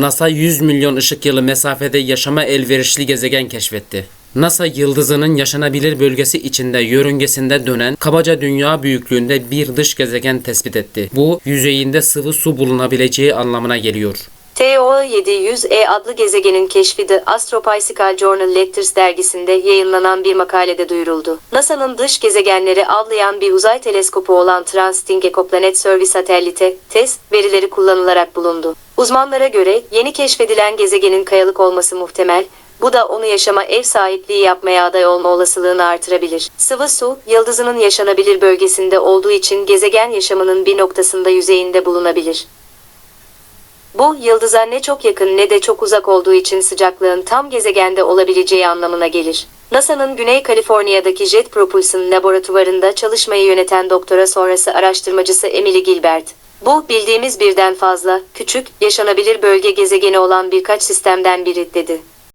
NASA 100 milyon ışık yılı mesafede yaşama elverişli gezegen keşfetti. NASA yıldızının yaşanabilir bölgesi içinde yörüngesinde dönen kabaca dünya büyüklüğünde bir dış gezegen tespit etti. Bu yüzeyinde sıvı su bulunabileceği anlamına geliyor. TO700E adlı gezegenin keşfi The Astrophysical Journal Letters dergisinde yayınlanan bir makalede duyuruldu. NASA'nın dış gezegenleri avlayan bir uzay teleskopu olan Transiting Ecoplanet Survey satellite, TESS, verileri kullanılarak bulundu. Uzmanlara göre yeni keşfedilen gezegenin kayalık olması muhtemel, bu da onu yaşama ev sahipliği yapmaya aday olma olasılığını artırabilir. Sıvı su, yıldızının yaşanabilir bölgesinde olduğu için gezegen yaşamının bir noktasında yüzeyinde bulunabilir. Bu, yıldıza ne çok yakın ne de çok uzak olduğu için sıcaklığın tam gezegende olabileceği anlamına gelir. NASA'nın Güney Kaliforniya'daki Jet Propulsion laboratuvarında çalışmayı yöneten doktora sonrası araştırmacısı Emily Gilbert. Bu, bildiğimiz birden fazla, küçük, yaşanabilir bölge gezegeni olan birkaç sistemden biri, dedi.